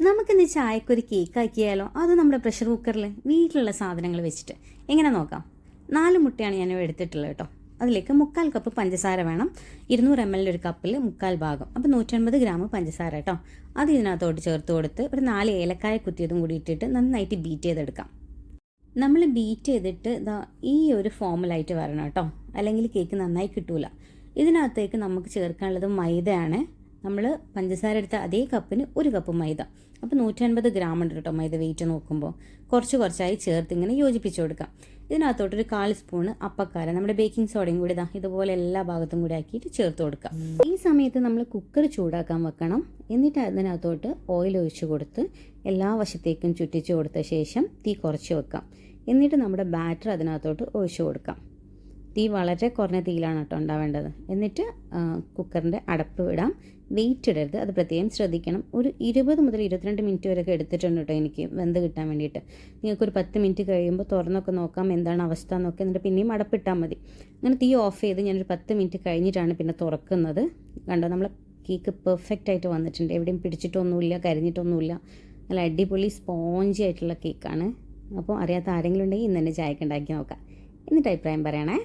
നമുക്കിന്ന് ചായക്കൊരു കേക്ക് ആക്കിയാലോ? അത് നമ്മുടെ പ്രഷർ കുക്കറിൽ വീട്ടിലുള്ള സാധനങ്ങൾ വെച്ചിട്ട്. എങ്ങനെ നോക്കാം? നാല് മുട്ടയാണ് ഞാൻ എടുത്തിട്ടുള്ളത് കേട്ടോ. അതിലേക്ക് മുക്കാൽ കപ്പ് പഞ്ചസാര വേണം. ഇരുന്നൂറ് എം എൽ ഒരു കപ്പിൽ മുക്കാൽ ഭാഗം. അപ്പോൾ നൂറ്റൻപത് ഗ്രാം പഞ്ചസാര കേട്ടോ. അത് ഇതിനകത്തോട്ട് ചേർത്ത് കൊടുത്ത് ഒരു നാല് ഏലക്കായ കുത്തിയതും കൂടി ഇട്ടിട്ട് നന്നായിട്ട് ബീറ്റ് ചെയ്തെടുക്കാം. നമ്മൾ ബീറ്റ് ചെയ്തിട്ട് ഇതാ ഈ ഒരു ഫോമിലായിട്ട് വരണം കേട്ടോ. അല്ലെങ്കിൽ കേക്ക് നന്നായി കിട്ടൂല. ഇതിനകത്തേക്ക് നമുക്ക് ചേർക്കാനുള്ളത് മൈദയാണ്. നമ്മൾ പഞ്ചസാര എടുത്ത അതേ കപ്പിന് ഒരു കപ്പ് മൈദ. അപ്പോൾ നൂറ്റൻപത് ഗ്രാം ഉണ്ട് കേട്ടോ മൈദ വെയിറ്റ് നോക്കുമ്പോൾ കുറച്ച് കുറച്ചായി ചേർത്ത് ഇങ്ങനെ യോജിപ്പിച്ച് കൊടുക്കാം. ഇതിനകത്തോട്ടൊരു കാൽ സ്പൂണ് അപ്പക്കാര നമ്മുടെ ബേക്കിംഗ് സോഡയും കൂടി ഇതാ ഇതുപോലെ എല്ലാ ഭാഗത്തും കൂടി ആക്കിയിട്ട് ചേർത്ത് കൊടുക്കാം. ഈ സമയത്ത് നമ്മൾ കുക്കർ ചൂടാക്കാൻ വെക്കണം. എന്നിട്ട് അതിനകത്തോട്ട് ഓയിൽ ഒഴിച്ച് കൊടുത്ത് എല്ലാ വശത്തേക്കും ചുറ്റിച്ച് കൊടുത്ത ശേഷം തീ കുറച്ച് വെക്കാം. എന്നിട്ട് നമ്മുടെ ബാറ്റർ അതിനകത്തോട്ട് ഒഴിച്ചു കൊടുക്കാം. തീ വളരെ കുറഞ്ഞ തീയിലാണ് കേട്ടോ ഉണ്ടാവേണ്ടത്. എന്നിട്ട് കുക്കറിന്റെ അടപ്പ് വിടാം വെയിറ്റ് ഇടരുത്. അത് പ്രത്യേകം ശ്രദ്ധിക്കണം. ഒരു ഇരുപത് മുതൽ ഇരുപത്തിരണ്ട് മിനിറ്റ് വരെയൊക്കെ എടുത്തിട്ടുണ്ട് കേട്ടോ എനിക്ക് വെന്ത് കിട്ടാൻ വേണ്ടിയിട്ട്. നിങ്ങൾക്കൊരു പത്ത് മിനിറ്റ് കഴിയുമ്പോൾ തുറന്നൊക്കെ നോക്കാം എന്താണ് അവസ്ഥ എന്നൊക്കെ. എന്നിട്ട് പിന്നെയും അടപ്പിട്ടാൽ മതി. അങ്ങനെ തീ ഓഫ് ചെയ്ത് ഞാനൊരു പത്ത് മിനിറ്റ് കഴിഞ്ഞിട്ടാണ് പിന്നെ തുറക്കുന്നത്. കണ്ടോ നമ്മൾ കേക്ക് പെർഫെക്റ്റ് ആയിട്ട് വന്നിട്ടുണ്ട്. എവിടെയും പിടിച്ചിട്ടൊന്നുമില്ല കരിഞ്ഞിട്ടൊന്നുമില്ല. നല്ല അടിപൊളി സ്പോഞ്ചി ആയിട്ടുള്ള കേക്കാണ് അപ്പോൾ അറിയാത്ത ആരെങ്കിലും ഉണ്ടെങ്കിൽ ഇന്ന് തന്നെ ചായക്ക് ഉണ്ടാക്കി നോക്കാം. എന്നിട്ട് അഭിപ്രായം പറയണേ.